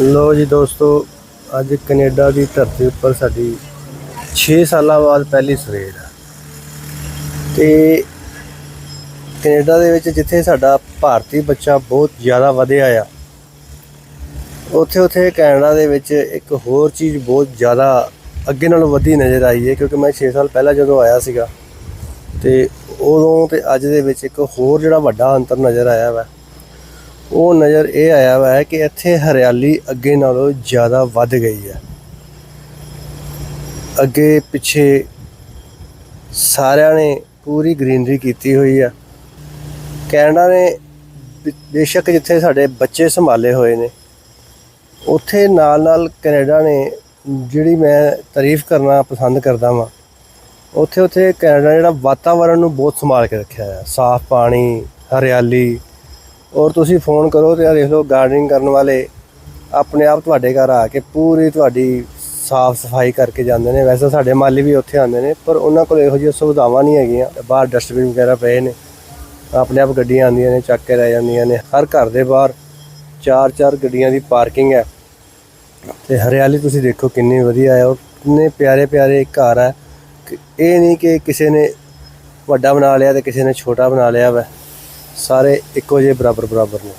ਲੋ ਜੀ ਦੋਸਤੋ, ਅੱਜ ਕੈਨੇਡਾ ਦੀ ਧਰਤੀ ਉੱਪਰ ਸਾਡੀ 6 ਸਾਲਾਂ ਬਾਅਦ ਪਹਿਲੀ ਸਵੇਰ ਹੈ ਤੇ ਕੈਨੇਡਾ ਦੇ ਵਿੱਚ ਜਿੱਥੇ ਸਾਡਾ ਭਾਰਤੀ ਬੱਚਾ ਬਹੁਤ ਜ਼ਿਆਦਾ ਵਧਿਆ ਆ ਉੱਥੇ ਉੱਥੇ ਕੈਨੇਡਾ ਦੇ ਵਿੱਚ ਇੱਕ ਹੋਰ ਚੀਜ਼ ਬਹੁਤ ਜ਼ਿਆਦਾ ਅੱਗੇ ਨਾਲੋਂ ਵਧੀ ਨਜ਼ਰ ਆਈ ਹੈ, ਕਿਉਂਕਿ ਮੈਂ 6 ਸਾਲ ਪਹਿਲਾਂ ਜਦੋਂ ਆਇਆ ਸੀਗਾ, ਤੇ ਉਦੋਂ ਤੇ ਅੱਜ ਦੇ ਵਿੱਚ ਇੱਕ ਹੋਰ ਜਿਹੜਾ ਵੱਡਾ ਅੰਤਰ ਨਜ਼ਰ ਆਇਆ ਵਾ। ਉਹ ਨਜ਼ਰ ਇਹ ਆਇਆ ਵਾ ਹੈ ਕਿ ਇੱਥੇ ਹਰਿਆਲੀ ਅੱਗੇ ਨਾਲੋਂ ਜ਼ਿਆਦਾ ਵੱਧ ਗਈ ਹੈ। ਅੱਗੇ ਪਿੱਛੇ ਸਾਰਿਆਂ ਨੇ ਪੂਰੀ ਗ੍ਰੀਨਰੀ ਕੀਤੀ ਹੋਈ ਆ। ਕੈਨੇਡਾ ਨੇ ਬੇਸ਼ੱਕ ਜਿੱਥੇ ਸਾਡੇ ਬੱਚੇ ਸੰਭਾਲੇ ਹੋਏ ਨੇ, ਉੱਥੇ ਨਾਲ ਨਾਲ ਕੈਨੇਡਾ ਨੇ ਜਿਹੜੀ ਮੈਂ ਤਾਰੀਫ ਕਰਨਾ ਪਸੰਦ ਕਰਦਾ ਵਾਂ ਉੱਥੇ ਉੱਥੇ ਕੈਨੇਡਾ ਜਿਹੜਾ ਵਾਤਾਵਰਣ ਨੂੰ ਬਹੁਤ ਸੰਭਾਲ ਕੇ ਰੱਖਿਆ ਹੈ ਸਾਫ਼ ਪਾਣੀ, ਹਰਿਆਲੀ ਔਰ ਤੁਸੀਂ ਫੋਨ ਕਰੋ ਤੇ ਆਹ ਦੇਖ ਲਓ ਗਾਰਡਨਿੰਗ ਕਰਨ ਵਾਲੇ ਆਪਣੇ ਆਪ ਤੁਹਾਡੇ ਘਰ ਆ ਕੇ ਪੂਰੀ ਤੁਹਾਡੀ ਸਾਫ਼ ਸਫ਼ਾਈ ਕਰਕੇ ਜਾਂਦੇ ਨੇ। ਵੈਸੇ ਸਾਡੇ ਮਾਲੀ ਵੀ ਉੱਥੇ ਆਉਂਦੇ ਨੇ, ਪਰ ਉਹਨਾਂ ਕੋਲ ਇਹੋ ਜਿਹੀਆਂ ਸੁਵਿਧਾਵਾਂ ਨਹੀਂ ਹੈਗੀਆਂ। ਬਾਹਰ ਡਸਟਬਿਨ ਵਗੈਰਾ ਪਏ ਨੇ, ਆਪਣੇ ਆਪ ਗੱਡੀਆਂ ਆਉਂਦੀਆਂ ਨੇ, ਚੱਕ ਕੇ ਲੈ ਜਾਂਦੀਆਂ ਨੇ। ਹਰ ਘਰ ਦੇ ਬਾਹਰ ਚਾਰ ਚਾਰ ਗੱਡੀਆਂ ਦੀ ਪਾਰਕਿੰਗ ਹੈ। ਤੇ ਹਰਿਆਲੀ ਤੁਸੀਂ ਦੇਖੋ ਕਿੰਨੀ ਵਧੀਆ ਹੈ ਔਰ ਕਿੰਨੇ ਪਿਆਰੇ ਪਿਆਰੇ ਘਰ ਹੈ। ਕਿ ਇਹ ਨਹੀਂ ਕਿ ਕਿਸੇ ਨੇ ਵੱਡਾ ਬਣਾ ਲਿਆ ਤੇ ਕਿਸੇ ਨੇ ਛੋਟਾ ਬਣਾ ਲਿਆ ਵਾ। ਸਾਰੇ ਇੱਕੋ ਜਿਹੇ ਬਰਾਬਰ ਬਰਾਬਰ ਨੇ।